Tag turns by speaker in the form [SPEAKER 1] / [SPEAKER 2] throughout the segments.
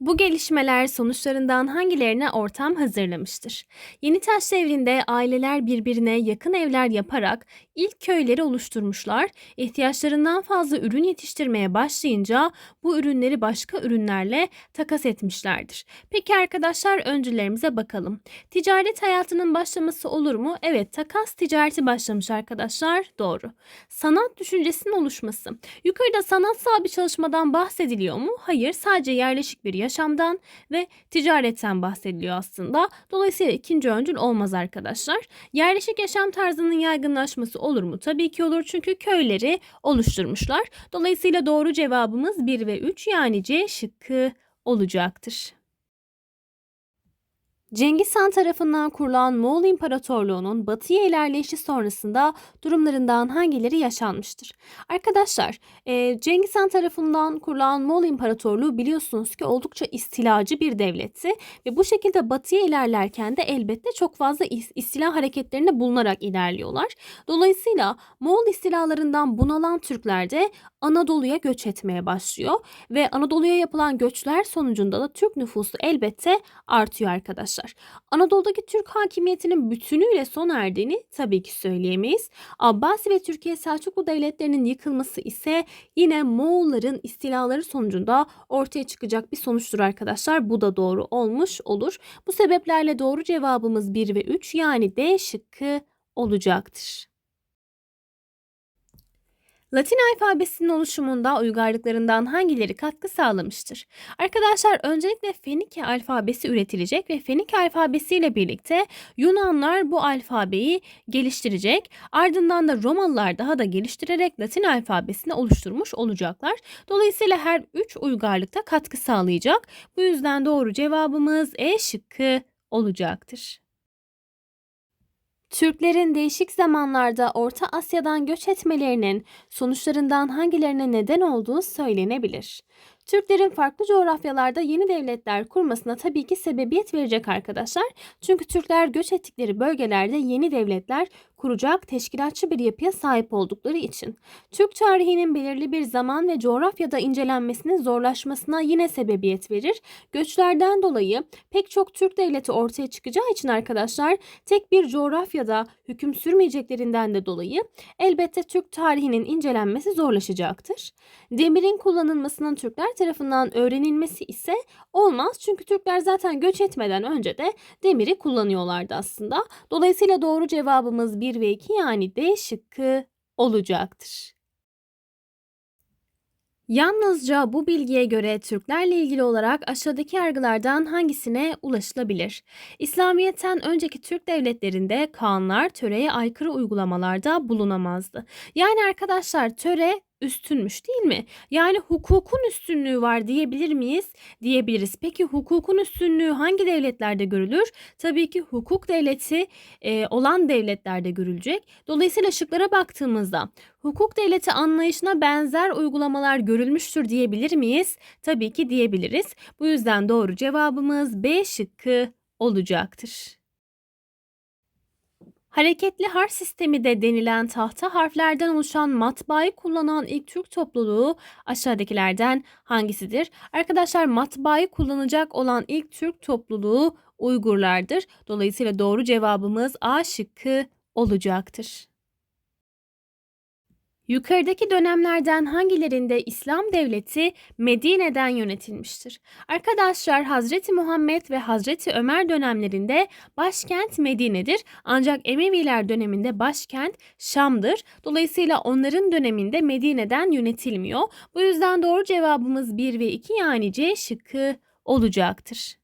[SPEAKER 1] Bu gelişmeler sonuçlarından hangilerine ortam hazırlamıştır? Yeni Taş devrinde aileler birbirine yakın evler yaparak ilk köyleri oluşturmuşlar. İhtiyaçlarından fazla ürün yetiştirmeye başlayınca bu ürünleri başka ürünlerle takas etmişlerdir. Peki arkadaşlar öncülerimize bakalım. Ticaret hayatının başlaması olur mu? Evet, takas ticareti başlamış arkadaşlar. Doğru. Sanat düşüncesinin oluşması. Yukarıda sanatsal bir çalışmadan bahsediliyor mu? Hayır, sadece yerleşik bir yaşamdan ve ticaretten bahsediliyor aslında. Dolayısıyla ikinci öncül olmaz arkadaşlar. Yerleşik yaşam tarzının yaygınlaşması olur mu? Tabii ki olur çünkü köyleri oluşturmuşlar. Dolayısıyla doğru cevabımız 1 ve 3 yani C şıkkı olacaktır. Cengiz Han tarafından kurulan Moğol İmparatorluğu'nun batıya ilerleyişi sonrasında durumlarından hangileri yaşanmıştır? Arkadaşlar, e, Cengiz Han tarafından kurulan Moğol İmparatorluğu biliyorsunuz ki oldukça istilacı bir devletti ve bu şekilde batıya ilerlerken de elbette çok fazla is- istila hareketlerinde bulunarak ilerliyorlar. Dolayısıyla Moğol istilalarından bunalan Türkler de Anadolu'ya göç etmeye başlıyor ve Anadolu'ya yapılan göçler sonucunda da Türk nüfusu elbette artıyor arkadaşlar. Anadolu'daki Türk hakimiyetinin bütünüyle sona erdiğini tabii ki söyleyemeyiz. Abbasi ve Türkiye Selçuklu devletlerinin yıkılması ise yine Moğolların istilaları sonucunda ortaya çıkacak bir sonuçtur arkadaşlar. Bu da doğru olmuş olur. Bu sebeplerle doğru cevabımız 1 ve 3 yani D şıkkı olacaktır. Latin alfabesinin oluşumunda uygarlıklarından hangileri katkı sağlamıştır? Arkadaşlar öncelikle Fenike alfabesi üretilecek ve Fenike alfabesiyle birlikte Yunanlar bu alfabeyi geliştirecek. Ardından da Romalılar daha da geliştirerek Latin alfabesini oluşturmuş olacaklar. Dolayısıyla her üç uygarlıkta katkı sağlayacak. Bu yüzden doğru cevabımız E şıkkı olacaktır. Türklerin değişik zamanlarda Orta Asya'dan göç etmelerinin sonuçlarından hangilerine neden olduğu söylenebilir. Türklerin farklı coğrafyalarda yeni devletler kurmasına tabii ki sebebiyet verecek arkadaşlar. Çünkü Türkler göç ettikleri bölgelerde yeni devletler kuracak teşkilatçı bir yapıya sahip oldukları için. Türk tarihinin belirli bir zaman ve coğrafyada incelenmesinin zorlaşmasına yine sebebiyet verir. Göçlerden dolayı pek çok Türk devleti ortaya çıkacağı için arkadaşlar tek bir coğrafyada hüküm sürmeyeceklerinden de dolayı elbette Türk tarihinin incelenmesi zorlaşacaktır. Demirin kullanılmasının Türkler tarafından öğrenilmesi ise olmaz. Çünkü Türkler zaten göç etmeden önce de demiri kullanıyorlardı aslında. Dolayısıyla doğru cevabımız 1 ve 2 yani D şıkkı olacaktır. Yalnızca bu bilgiye göre Türklerle ilgili olarak aşağıdaki yargılardan hangisine ulaşılabilir? İslamiyet'ten önceki Türk devletlerinde kanlar töreye aykırı uygulamalarda bulunamazdı. Yani arkadaşlar töre üstünmüş değil mi? Yani hukukun üstünlüğü var diyebilir miyiz? Diyebiliriz. Peki hukukun üstünlüğü hangi devletlerde görülür? Tabii ki hukuk devleti e, olan devletlerde görülecek. Dolayısıyla şıklara baktığımızda hukuk devleti anlayışına benzer uygulamalar görülmüştür diyebilir miyiz? Tabii ki diyebiliriz. Bu yüzden doğru cevabımız B şıkkı olacaktır. Hareketli harf sistemi de denilen tahta harflerden oluşan matbaayı kullanan ilk Türk topluluğu aşağıdakilerden hangisidir? Arkadaşlar matbaayı kullanacak olan ilk Türk topluluğu Uygurlardır. Dolayısıyla doğru cevabımız A şıkkı olacaktır. Yukarıdaki dönemlerden hangilerinde İslam devleti Medine'den yönetilmiştir? Arkadaşlar Hazreti Muhammed ve Hazreti Ömer dönemlerinde başkent Medine'dir. Ancak Emeviler döneminde başkent Şam'dır. Dolayısıyla onların döneminde Medine'den yönetilmiyor. Bu yüzden doğru cevabımız 1 ve 2 yani C şıkkı olacaktır.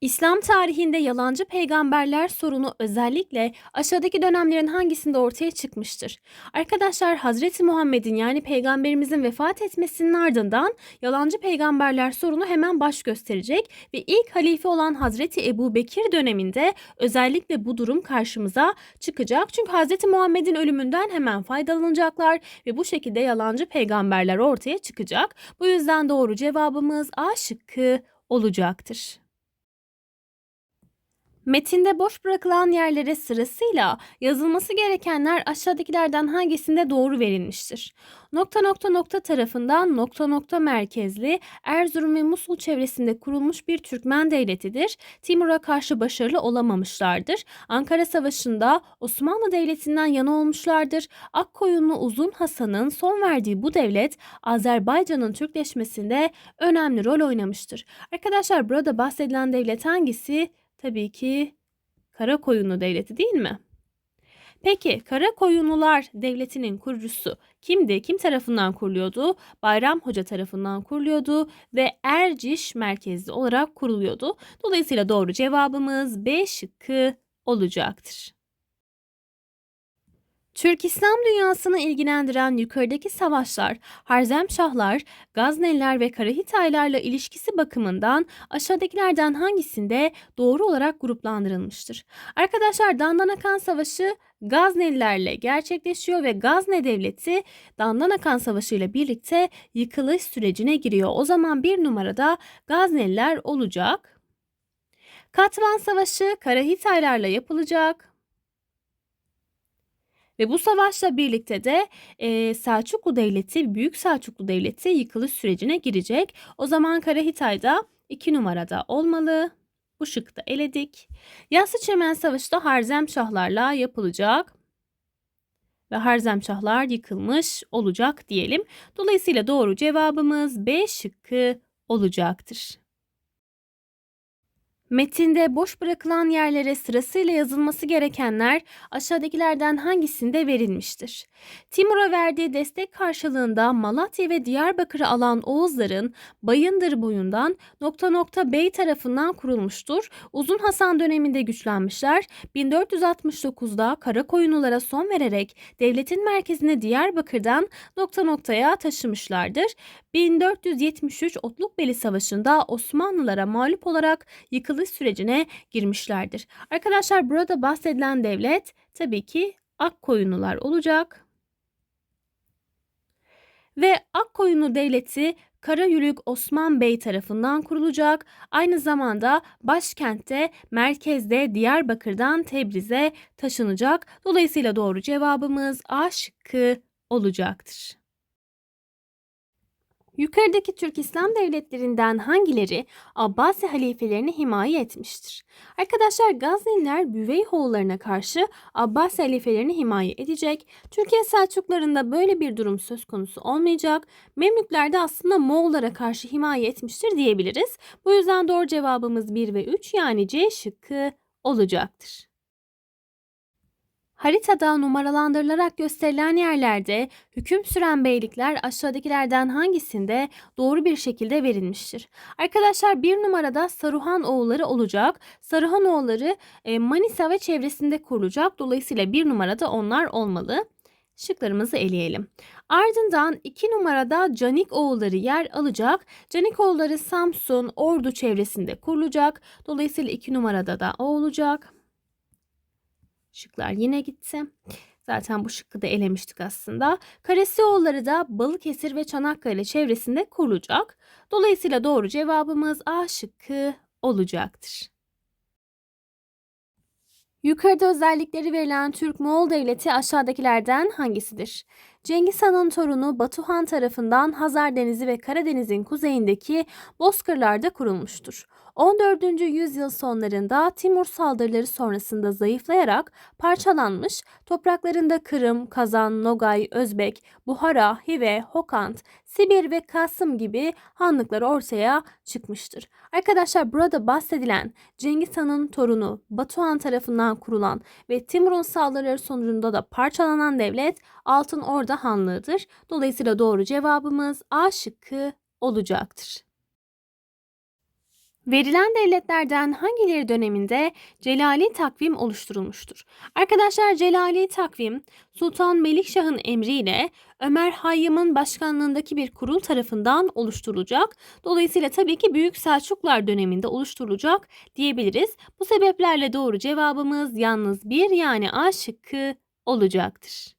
[SPEAKER 1] İslam tarihinde yalancı peygamberler sorunu özellikle aşağıdaki dönemlerin hangisinde ortaya çıkmıştır? Arkadaşlar Hazreti Muhammed'in yani peygamberimizin vefat etmesinin ardından yalancı peygamberler sorunu hemen baş gösterecek ve ilk halife olan Hazreti Ebu Bekir döneminde özellikle bu durum karşımıza çıkacak. Çünkü Hazreti Muhammed'in ölümünden hemen faydalanacaklar ve bu şekilde yalancı peygamberler ortaya çıkacak. Bu yüzden doğru cevabımız A şıkkı olacaktır. Metinde boş bırakılan yerlere sırasıyla yazılması gerekenler aşağıdakilerden hangisinde doğru verilmiştir? Nokta nokta nokta tarafından nokta nokta merkezli Erzurum ve Musul çevresinde kurulmuş bir Türkmen devletidir. Timur'a karşı başarılı olamamışlardır. Ankara Savaşı'nda Osmanlı Devleti'nden yana olmuşlardır. Akkoyunlu Uzun Hasan'ın son verdiği bu devlet Azerbaycan'ın Türkleşmesinde önemli rol oynamıştır. Arkadaşlar burada bahsedilen devlet hangisi? Tabii ki Karakoyunlu Devleti değil mi? Peki Karakoyunlular Devleti'nin kurucusu kimdi? Kim tarafından kuruluyordu? Bayram Hoca tarafından kuruluyordu ve Erciş merkezli olarak kuruluyordu. Dolayısıyla doğru cevabımız B şıkkı olacaktır. Türk İslam dünyasını ilgilendiren yukarıdaki savaşlar, Harzemşahlar, Gazneliler ve Karahitaylarla ilişkisi bakımından aşağıdakilerden hangisinde doğru olarak gruplandırılmıştır? Arkadaşlar Dandanakan Savaşı Gaznelilerle gerçekleşiyor ve Gazne Devleti Dandanakan Savaşı ile birlikte yıkılış sürecine giriyor. O zaman bir numarada Gazneliler olacak. Katvan Savaşı Karahitaylarla yapılacak. Ve bu savaşla birlikte de e, Selçuklu Devleti, Büyük Selçuklu Devleti yıkılış sürecine girecek. O zaman Karahitay'da 2 numarada olmalı. Bu şıkkı da eledik. Yassı Çemen Savaşı da Harzemşahlarla yapılacak. Ve Harzemşahlar yıkılmış olacak diyelim. Dolayısıyla doğru cevabımız B şıkkı olacaktır. Metinde boş bırakılan yerlere sırasıyla yazılması gerekenler aşağıdakilerden hangisinde verilmiştir? Timur'a verdiği destek karşılığında Malatya ve Diyarbakır'ı alan Oğuzların Bayındır boyundan nokta nokta Bey tarafından kurulmuştur. Uzun Hasan döneminde güçlenmişler. 1469'da Karakoyunlulara son vererek devletin merkezine Diyarbakır'dan nokta noktaya taşımışlardır. 1473 Otlukbeli Savaşı'nda Osmanlılara mağlup olarak yıkılış sürecine girmişlerdir. Arkadaşlar burada bahsedilen devlet tabii ki Akkoyunlular olacak. Ve Akkoyunlu Devleti Karayülük Osman Bey tarafından kurulacak. Aynı zamanda başkentte merkezde Diyarbakır'dan Tebriz'e taşınacak. Dolayısıyla doğru cevabımız A şıkkı olacaktır. Yukarıdaki Türk İslam devletlerinden hangileri Abbasi halifelerini himaye etmiştir? Arkadaşlar Gazneliler Büveyhoğullarına karşı Abbasi halifelerini himaye edecek. Türkiye Selçuklarında böyle bir durum söz konusu olmayacak. Memlükler de aslında Moğollara karşı himaye etmiştir diyebiliriz. Bu yüzden doğru cevabımız 1 ve 3 yani C şıkkı olacaktır. Haritada numaralandırılarak gösterilen yerlerde hüküm süren beylikler aşağıdakilerden hangisinde doğru bir şekilde verilmiştir? Arkadaşlar bir numarada Saruhan oğulları olacak. Saruhan oğulları e, Manisa ve çevresinde kurulacak. Dolayısıyla bir numarada onlar olmalı. Şıklarımızı eleyelim. Ardından iki numarada Canik oğulları yer alacak. Canik oğulları Samsun, Ordu çevresinde kurulacak. Dolayısıyla iki numarada da o olacak. Şıklar yine gitti. Zaten bu şıkkı da elemiştik aslında. Karesioğulları da Balıkesir ve Çanakkale çevresinde kurulacak. Dolayısıyla doğru cevabımız A şıkkı olacaktır. Yukarıda özellikleri verilen Türk-Moğol devleti aşağıdakilerden hangisidir? Cengiz Han'ın torunu Batuhan tarafından Hazar Denizi ve Karadeniz'in kuzeyindeki bozkırlarda kurulmuştur. 14. yüzyıl sonlarında Timur saldırıları sonrasında zayıflayarak parçalanmış, topraklarında Kırım, Kazan, Nogay, Özbek, Buhara, Hive, Hokant, Sibir ve Kasım gibi hanlıklar ortaya çıkmıştır. Arkadaşlar burada bahsedilen Cengiz Han'ın torunu Batuhan tarafından kurulan ve Timur'un saldırıları sonucunda da parçalanan devlet Altın Orda Hanlığı'dır. Dolayısıyla doğru cevabımız A şıkkı olacaktır. Verilen devletlerden hangileri döneminde Celali takvim oluşturulmuştur? Arkadaşlar Celali takvim Sultan Melikşah'ın emriyle Ömer Hayyam'ın başkanlığındaki bir kurul tarafından oluşturulacak. Dolayısıyla tabii ki Büyük Selçuklar döneminde oluşturulacak diyebiliriz. Bu sebeplerle doğru cevabımız yalnız bir yani A şıkkı olacaktır.